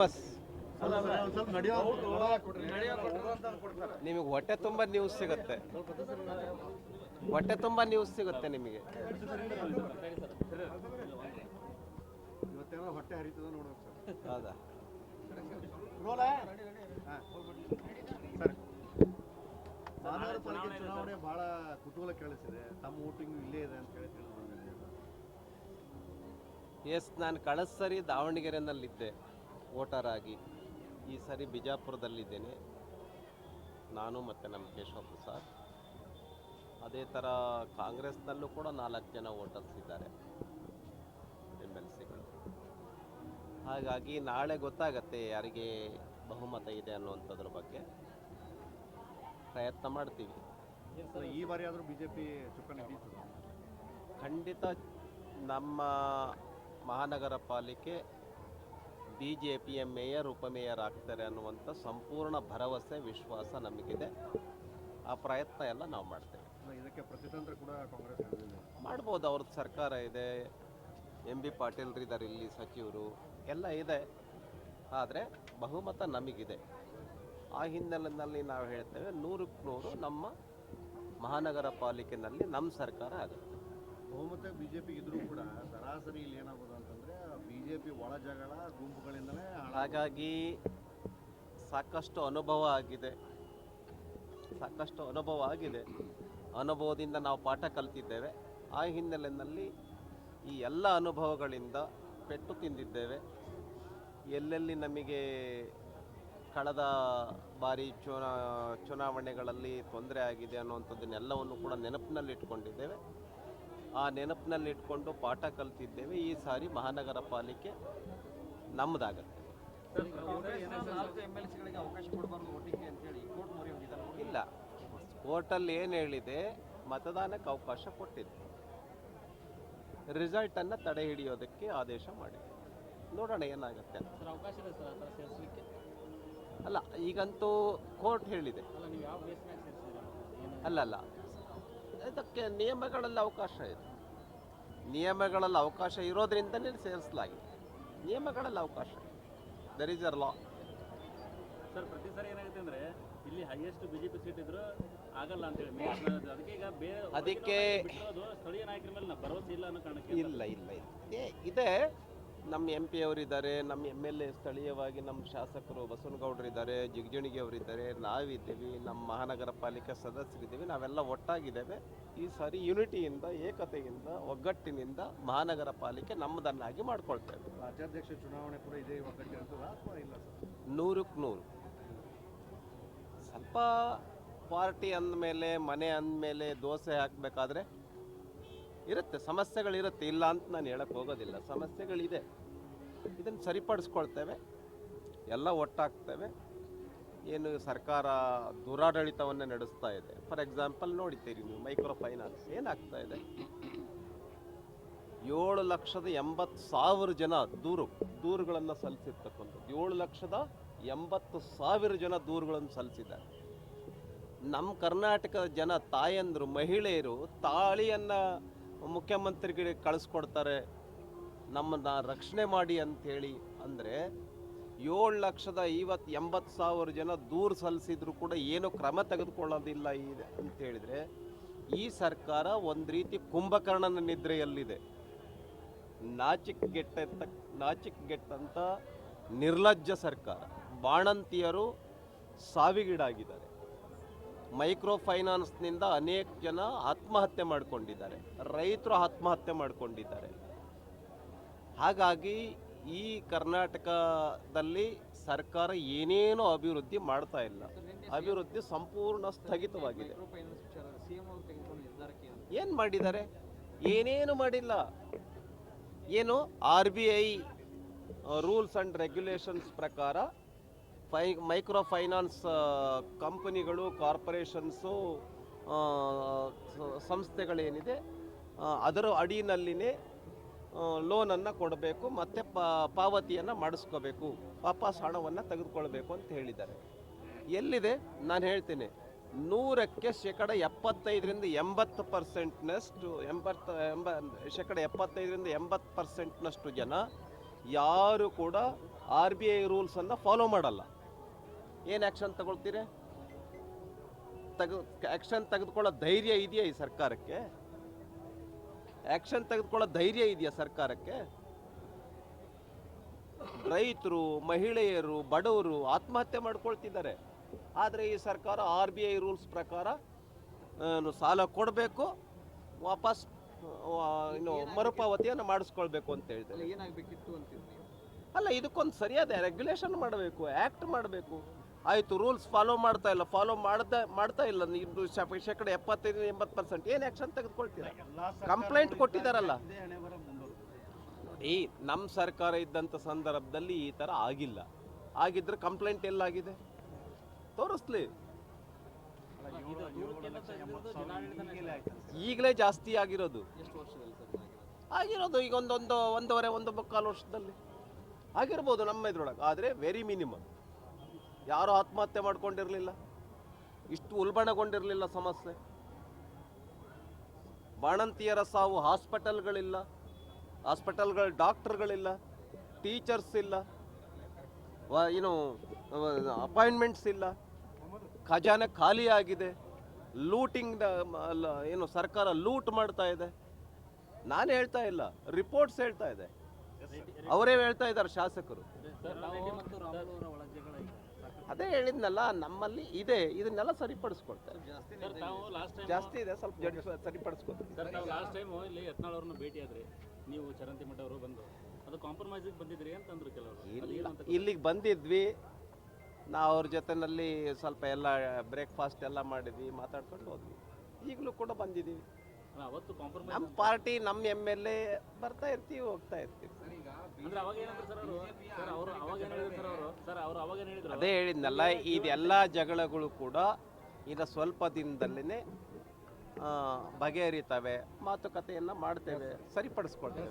Bus ನಿಮಗೆ ಹೊಟ್ಟೆ ತುಂಬ ನ್ಯೂಸ್ ಸಿಗುತ್ತೆ. ಹೊಟ್ಟೆ ತುಂಬ ನ್ಯೂಸ್ ಸಿಗುತ್ತೆ ನಿಮಗೆ. ಹೌದಾ? ಮಹಾನಗರ ಪಾಲಿಕೆ ಚುನಾವಣೆ ಬಹಳ ಕುತೂಹಲ ಕೇಳಿಸಿದೆ ತಮ್ಮ ವೋಟಿಂಗ್ ಇಲ್ಲೇ ಇದೆ ಅಂತ ಹೇಳಿ ತಿಳಿದು ಎಸ್ ನಾನು ಕಳಸರಿ ಸರಿ ದಾವಣಗೆರೆನಲ್ಲಿದ್ದೆ. ವೋಟರ್ ಆಗಿ ಈ ಸಾರಿ ಬಿಜಾಪುರದಲ್ಲಿದ್ದೇನೆ. ನಾನು ಮತ್ತು ನಮ್ಮ ಕೇಶವ ಪ್ರಸಾದ್. ಅದೇ ಥರ ಕಾಂಗ್ರೆಸ್ನಲ್ಲೂ ಕೂಡ ನಾಲ್ಕು ಜನ ವೋಟರ್ಸ್ ಇದ್ದಾರೆ ಎಂ ಎಲ್ ಸಿಗಳು ಹಾಗಾಗಿ ನಾಳೆ ಗೊತ್ತಾಗತ್ತೆ ಯಾರಿಗೆ ಬಹುಮತ ಇದೆ ಅನ್ನುವಂಥದ್ರ ಬಗ್ಗೆ. ಪ್ರಯತ್ನ ಮಾಡ್ತೀವಿ. ಈ ಬಾರಿ ಆದರೂ ಬಿಜೆಪಿ ಪಿ ಖಂಡಿತ ನಮ್ಮ ಮಹಾನಗರ ಪಾಲಿಕೆ ಬಿ ಜೆ ಪಿಯ ಮೇಯರ್ ಉಪಮೇಯರ್ ಆಗ್ತಾರೆ ಅನ್ನುವಂಥ ಸಂಪೂರ್ಣ ಭರವಸೆ ವಿಶ್ವಾಸ ನಮಗಿದೆ. ಆ ಪ್ರಯತ್ನ ಎಲ್ಲ ನಾವು ಮಾಡ್ತೇವೆ. ಇದಕ್ಕೆ ಪ್ರತಿತಂತ್ರ ಕೂಡ ಕಾಂಗ್ರೆಸ್ ಮಾಡ್ಬೋದು ಅವ್ರದ್ದು ಸರ್ಕಾರ ಇದೆ. ಎಂ ಬಿ ಪಾಟೀಲ್ರಿದ್ದಾರೆ ಇಲ್ಲಿ ಸಚಿವರು ಎಲ್ಲ ಇದೆ. ಆದರೆ ಬಹುಮತ ನಮಗಿದೆ. ಆ ಹಿನ್ನೆಲೆಯಲ್ಲಿ ನಾವು ಹೇಳ್ತೇವೆ ನೂರಕ್ಕೆ ನೂರು ನಮ್ಮ ಮಹಾನಗರ ಪಾಲಿಕೆನಲ್ಲಿ ನಮ್ಮ ಸರ್ಕಾರ ಆಗುತ್ತೆ. ಬಹುಮತ ಬಿಜೆಪಿ ಇದ್ರೂ ಕೂಡ ಸರಾಸರಿ ಇಲ್ಲಿ ಏನಾಗೋದು ಅಂತಂದ್ರೆ ಬಿಜೆಪಿ ಒಳ ಜಗಳ ಗುಂಪುಗಳಿಂದಲೇ ಹಾಗಾಗಿ ಸಾಕಷ್ಟು ಅನುಭವ ಆಗಿದೆ. ಸಾಕಷ್ಟು ಅನುಭವ ಆಗಿದೆ. ಅನುಭವದಿಂದ ನಾವು ಪಾಠ ಕಲ್ತಿದ್ದೇವೆ. ಆ ಹಿನ್ನೆಲೆಯಲ್ಲಿ ಈ ಎಲ್ಲ ಅನುಭವಗಳಿಂದ ಪೆಟ್ಟು ತಿಂದಿದ್ದೇವೆ. ಎಲ್ಲೆಲ್ಲಿ ನಮಗೆ ಕಳೆದ ಬಾರಿ ಚುನಾ, ಚುನಾವಣೆಗಳಲ್ಲಿ ತೊಂದರೆ ಆಗಿದೆ ಅನ್ನುವಂಥದ್ದನ್ನೆಲ್ಲವನ್ನು ಕೂಡ ನೆನಪಿನಲ್ಲಿ ಇಟ್ಕೊಂಡಿದ್ದೇವೆ ಆ ನೆನಪಿನಲ್ಲಿ ಇಟ್ಕೊಂಡು ಪಾಠ ಕಲ್ತಿದ್ದೇವೆ. ಈ ಸಾರಿ ಮಹಾನಗರ ಪಾಲಿಕೆ ನಮ್ಮದಾಗತ್ತೆ. ಇಲ್ಲ. ಕೋರ್ಟಲ್ಲಿ ಏನು ಹೇಳಿದೆ? ಮತದಾನಕ್ಕೆ ಅವಕಾಶ ಕೊಟ್ಟಿದೆ. ರಿಸಲ್ಟನ್ನು ತಡೆ ಹಿಡಿಯೋದಕ್ಕೆ ಆದೇಶ ಮಾಡಿದೆ. ನೋಡೋಣ ಏನಾಗುತ್ತೆ ಅಲ್ಲ ಈಗಂತೂ ಕೋರ್ಟ್ ಹೇಳಿದೆ. ಅಲ್ಲ ಅಲ್ಲಲ್ಲ. ಇದಕ್ಕೆ ನಿಯಮಗಳಲ್ಲಿ ಅವಕಾಶ ಇದೆ. ನಿಯಮಗಳಲ್ಲಿ ಅವಕಾಶ ಇರೋದ್ರಿಂದನೇ ಸೇರಿಸಲಾಗಿದೆ. ನಿಯಮಗಳಲ್ಲಿ ಅವಕಾಶ there is our law sir ಪ್ರತಿ ಸರಿ ಏನಾಗುತ್ತೆ ಅಂದರೆ ಇಲ್ಲಿ ಹೈಯೆಸ್ಟ್ ಬಿಜೆಪಿ ಸೀಟ್ ಇದ್ರು ಆಗಲ್ಲ ಅಂತ ಹೇಳಿ ಮೇನ್ ಅದಕ್ಕೆ ಈಗ ಬೇರೆ ಅದಕ್ಕೆ ಸ್ಥಳೀಯ ನಾಯಕರ ಮೇಲೆ ಭರವಸೆ ಇಲ್ಲ ಅನ್ನೋ ಕಾರಣಕ್ಕೆ ಇಲ್ಲ ಇಲ್ಲ ಇಲ್ಲ. ಇದೆ. ನಮ್ಮ ಎಂ ಪಿ ಅವರಿದ್ದಾರೆ ನಮ್ಮ ಎಂ ಎಲ್ ಎ ಸ್ಥಳೀಯವಾಗಿ ನಮ್ಮ ಶಾಸಕರು ಬಸವನಗೌಡರು ಇದ್ದಾರೆ ಜಿಗಜಿಣಿಗೆ ಅವರಿದ್ದಾರೆ ನಾವಿದ್ದೀವಿ ನಮ್ಮ ಮಹಾನಗರ ಪಾಲಿಕೆ ಸದಸ್ಯರಿದ್ದೀವಿ ನಾವೆಲ್ಲ ಒಟ್ಟಾಗಿದ್ದೇವೆ. ಈ ಸಾರಿ ಯುನಿಟಿಯಿಂದ ಏಕತೆಯಿಂದ ಒಗ್ಗಟ್ಟಿನಿಂದ ಮಹಾನಗರ ಪಾಲಿಕೆ ನಮ್ಮದನ್ನಾಗಿ ಮಾಡ್ಕೊಳ್ತೇವೆ. ರಾಜ್ಯಾಧ್ಯಕ್ಷ ಚುನಾವಣೆ ಕೂಡ ಇದೆ ಇಲ್ಲ ನೂರಕ್ಕೆ ನೂರು. ಸ್ವಲ್ಪ ಪಾರ್ಟಿ ಅಂದಮೇಲೆ ಮನೆ ಅಂದಮೇಲೆ ದೋಸೆ ಹಾಕಬೇಕಾದ್ರೆ ಇರುತ್ತೆ, ಸಮಸ್ಯೆಗಳಿರುತ್ತೆ, ಇಲ್ಲ ಅಂತ ನಾನು ಹೇಳಕ್ಕೆ ಹೋಗೋದಿಲ್ಲ. ಸಮಸ್ಯೆಗಳಿದೆ. ಇದನ್ನು ಸರಿಪಡಿಸ್ಕೊಳ್ತೇವೆ. ಎಲ್ಲ ಒಟ್ಟಾಗ್ತೇವೆ. ಏನು ಸರ್ಕಾರ ದುರಾಡಳಿತವನ್ನ ನಡೆಸ್ತಾ ಇದೆ. ಫಾರ್ ಎಕ್ಸಾಂಪಲ್ ನೋಡಿದ್ದೀರಿ ನೀವು ಮೈಕ್ರೋ ಫೈನಾನ್ಸ್ ಏನಾಗ್ತಾ ಇದೆ? ಏಳು ಲಕ್ಷದ ಎಂಬತ್ತು ಸಾವಿರ ಜನ ದೂರು, ದೂರುಗಳನ್ನು ಸಲ್ಲಿಸಿರ್ತಕ್ಕಂಥದ್ದು ಏಳು ಲಕ್ಷದ ಎಂಬತ್ತು ಸಾವಿರ ಜನ ದೂರುಗಳನ್ನು ಸಲ್ಲಿಸಿದ್ದಾರೆ. ನಮ್ಮ ಕರ್ನಾಟಕದ ಜನ ತಾಯಂದರು, ಮಹಿಳೆಯರು ತಾಳಿಯನ್ನು ಮುಖ್ಯಮಂತ್ರಿಗೆ ಕಳಿಸ್ಕೊಡ್ತಾರೆ, ನಮ್ಮನ್ನ ರಕ್ಷಣೆ ಮಾಡಿ ಅಂಥೇಳಿ ಅಂದರೆ ಏಳು ಲಕ್ಷದ ಐವತ್ತು ಎಂಬತ್ತು ಸಾವಿರ ಜನ ದೂರು ಸಲ್ಲಿಸಿದ್ರು ಕೂಡ ಏನು ಕ್ರಮ ತೆಗೆದುಕೊಳ್ಳೋದಿಲ್ಲ ಇದೆ ಅಂತೇಳಿದರೆ ಈ ಸರ್ಕಾರ ಒಂದು ರೀತಿ ಕುಂಭಕರ್ಣನ ನಿದ್ರೆಯಲ್ಲಿದೆ. ನಾಚಿಕ್ಗೆಟ್ಟ ನಾಚಿಕ್ಗೆಟ್ಟಂಥ ನಿರ್ಲಜ್ಜ ಸರ್ಕಾರ. ಬಾಣಂತಿಯರು ಸಾವಿಗೀಡಾಗಿದ್ದಾರೆ. ಮೈಕ್ರೋ ಫೈನಾನ್ಸ್ನಿಂದ ಅನೇಕ ಜನ ಆತ್ಮಹತ್ಯೆ ಮಾಡಿಕೊಂಡಿದ್ದಾರೆ. ರೈತರು ಆತ್ಮಹತ್ಯೆ ಮಾಡಿಕೊಂಡಿದ್ದಾರೆ. ಹಾಗಾಗಿ ಈ ಕರ್ನಾಟಕದಲ್ಲಿ ಏನೇನೋ ಏನೇನೂ ಅಭಿವೃದ್ಧಿ ಮಾಡ್ತಾ ಇಲ್ಲ. ಅಭಿವೃದ್ಧಿ ಸಂಪೂರ್ಣ ಸ್ಥಗಿತವಾಗಿದೆ. ಏನು ಮಾಡಿದ್ದಾರೆ? ಏನೇನು ಮಾಡಿಲ್ಲ. ಏನು R B I rules and regulations ಪ್ರಕಾರ ಫೈ ಮೈಕ್ರೋ ಫೈನಾನ್ಸ್ ಕಂಪನಿಗಳು, ಕಾರ್ಪೊರೇಷನ್ಸು ಸಂಸ್ಥೆಗಳೇನಿದೆ ಅದರ ಅಡಿನಲ್ಲಿನೇ ಲೋನನ್ನು ಕೊಡಬೇಕು, ಮತ್ತು ಪಾವತಿಯನ್ನು ಮಾಡಿಸ್ಕೋಬೇಕು, ವಾಪಸ್ ಹಣವನ್ನು ತೆಗೆದುಕೊಳ್ಬೇಕು ಅಂತ ಹೇಳಿದ್ದಾರೆ. ಎಲ್ಲಿದೆ? ನಾನು ಹೇಳ್ತೀನಿ, ನೂರಕ್ಕೆ ಶೇಕಡ ಎಪ್ಪತ್ತೈದರಿಂದ ಎಂಬತ್ತು ಪರ್ಸೆಂಟ್ನಷ್ಟು, ಎಂಬತ್ತು, ಎಂಬ, ಶೇಕಡ ಎಪ್ಪತ್ತೈದರಿಂದ ಎಂಬತ್ತು ಪರ್ಸೆಂಟ್ನಷ್ಟು ಜನ ಯಾರು ಕೂಡ ಆರ್ ಬಿ ಐ ರೂಲ್ಸನ್ನು ಫಾಲೋ ಮಾಡಲ್ಲ. ಏನು ಆ್ಯಕ್ಷನ್ ತಗೊಳ್ತೀರಿ? ತೆಗೆ ಆ್ಯಕ್ಷನ್ ತೆಗೆದುಕೊಳ್ಳೋ ಧೈರ್ಯ ಇದೆಯಾ ಈ ಸರ್ಕಾರಕ್ಕೆ? ಆ್ಯಕ್ಷನ್ ತೆಗೆದುಕೊಳ್ಳೋ ಧೈರ್ಯ ಇದೆಯಾ ಸರ್ಕಾರಕ್ಕೆ? ರೈತರು ಮಹಿಳೆಯರು ಬಡವರು ಆತ್ಮಹತ್ಯೆ ಮಾಡ್ಕೊಳ್ತಿದ್ದಾರೆ. ಆದರೆ ಈ ಸರ್ಕಾರ ಆರ್ ಬಿ ಐ ರೂಲ್ಸ್ ಪ್ರಕಾರ ಸಾಲ ಕೊಡಬೇಕು ವಾಪಸ್ ಇನ್ನು ಮರುಪಾವತಿಯನ್ನು ಮಾಡಿಸ್ಕೊಳ್ಬೇಕು ಅಂತ ಹೇಳ್ತಾರೆ ಏನಾಗಬೇಕಿತ್ತು ಅಂತ ನೀವು ಅಲ್ಲ ಇದಕ್ಕೊಂದು ಸರಿಯಾದ ರೆಗ್ಯುಲೇಷನ್ ಮಾಡಬೇಕು ಆ್ಯಕ್ಟ್ ಮಾಡಬೇಕು. ಆಯಿತು ರೂಲ್ಸ್ ಫಾಲೋ ಮಾಡ್ತಾ ಇಲ್ಲ. ಫಾಲೋ ಮಾಡ್ತಾ ಮಾಡ್ತಾ ಇಲ್ಲ. ನಿಮ್ದು ಶೇಕಡ ಎಪ್ಪತ್ತೈದು ಎಂಬತ್ತು ಪರ್ಸೆಂಟ್ ಏನು ಆ್ಯಕ್ಷನ್ ತೆಗೆದುಕೊಳ್ತೀರಾ? ಕಂಪ್ಲೇಂಟ್ ಕೊಟ್ಟಿದ್ದಾರಲ್ಲ ಈ ನಮ್ಮ ಸರ್ಕಾರ ಇದ್ದಂಥ ಸಂದರ್ಭದಲ್ಲಿ ಈ ಥರ ಆಗಿಲ್ಲ. ಆಗಿದ್ರೆ ಕಂಪ್ಲೇಂಟ್ ಎಲ್ಲಾಗಿದೆ? ತೋರಿಸ್ಲಿ. ಈಗಲೇ ಜಾಸ್ತಿ ಆಗಿರೋದು. ಆಗಿರೋದು ಈಗ ಒಂದೊಂದು ಒಂದೂವರೆ ಒಂದು ಮುಕ್ಕಾಲು ವರ್ಷದಲ್ಲಿ. ಆಗಿರ್ಬೋದು ನಮ್ಮ ಇದ್ರೊಳಗೆ ಆದರೆ ವೆರಿ ಮಿನಿಮಮ್ ಯಾರೂ ಆತ್ಮಹತ್ಯೆ ಮಾಡ್ಕೊಂಡಿರಲಿಲ್ಲ. ಇಷ್ಟು ಉಲ್ಬಣಗೊಂಡಿರಲಿಲ್ಲ ಸಮಸ್ಯೆ. ಬಾಣಂತಿಯರ ಸಾವು ಹಾಸ್ಪಿಟಲ್ಗಳಿಲ್ಲ. ಹಾಸ್ಪಿಟಲ್ಗಳ ಡಾಕ್ಟರ್ಗಳಿಲ್ಲ. ಟೀಚರ್ಸ್ ಇಲ್ಲ. ಏನು ಅಪಾಯಿಂಟ್ಮೆಂಟ್ಸ್ ಇಲ್ಲ. ಖಜಾನೆ ಖಾಲಿ ಆಗಿದೆ ಲೂಟಿಂಗ್ ಏನು ಸರ್ಕಾರ ಲೂಟ್ ಮಾಡ್ತಾ ಇದೆ. ನಾನು ಹೇಳ್ತಾ ಇಲ್ಲ. ರಿಪೋರ್ಟ್ಸ್ ಹೇಳ್ತಾ ಇದೆ. ಅವರೇ ಹೇಳ್ತಾ ಇದ್ದಾರೆ ಶಾಸಕರು. ಅದೇ ಹೇಳಿದ್ನಲ್ಲ ನಮ್ಮಲ್ಲಿ ಇದೆ. ಇದನ್ನೆಲ್ಲ ಸರಿಪಡಿಸ್ಕೊಳ್ತಾರೆ. ಸರ್ ತಾವು ಲಾಸ್ಟ್ ಟೈಮ್ ಜಾಸ್ತಿ ಇದೆ ಸ್ವಲ್ಪ ಜಡ್ ಸರಿಪಡಿಸ್ಕೊಳ್ತಾರೆ ಸರ್ ತಾವು ಲಾಸ್ಟ್ ಟೈಮ್ ಇಲ್ಲಿ ಯತ್ನಾಳ್ ಅವ್ರನ್ನ ಭೇಟಿ ಆದ್ರಿ. ನೀವು ಚರಂತಿ ಮಠ ಅವರು ಬಂದು. ಅದು ಕಾಂಪ್ರಮೈಸಿಗೆ ಬಂದಿದ್ರಿ ಅಂತಂದ್ರು ಕೆಲವರು. ಇಲ್ಲಿಗೆ ಬಂದಿದ್ವಿ. ನಾವು ಅವ್ರ ಜೊತೆನಲ್ಲಿ ಸ್ವಲ್ಪ ಎಲ್ಲ ಬ್ರೇಕ್ಫಾಸ್ಟ್ ಎಲ್ಲ ಮಾಡಿದ್ವಿ ಮಾತಾಡ್ಕೊಂಡು ಹೋದ್ವಿ. ಈಗಲೂ ಕೂಡ ಬಂದಿದ್ದೀವಿ. ಅಲ್ಲ, ಅವತ್ತು ಕಾಂಪ್ರಮೈಸ್ ನಮ್ಮ ಪಾರ್ಟಿ ನಮ್ಮ ಎಂ ಎಲ್ ಎ ಬರ್ತಾ ಇರ್ತೀವಿ ಹೋಗ್ತಾ ಇರ್ತೀವಿ. ಅದೇ ಹೇಳಿದ್ನಲ್ಲ ಇದೆಲ್ಲ ಜಗಳಗಳು ಕೂಡ ಈಗ ಸ್ವಲ್ಪ ದಿನದಲ್ಲೇ ಬಗೆಹರಿತವೆ ಮಾತುಕತೆಯನ್ನು ಮಾಡ್ತೇವೆ. ಸರಿಪಡಿಸ್ಕೊಳ್ತೇವೆ.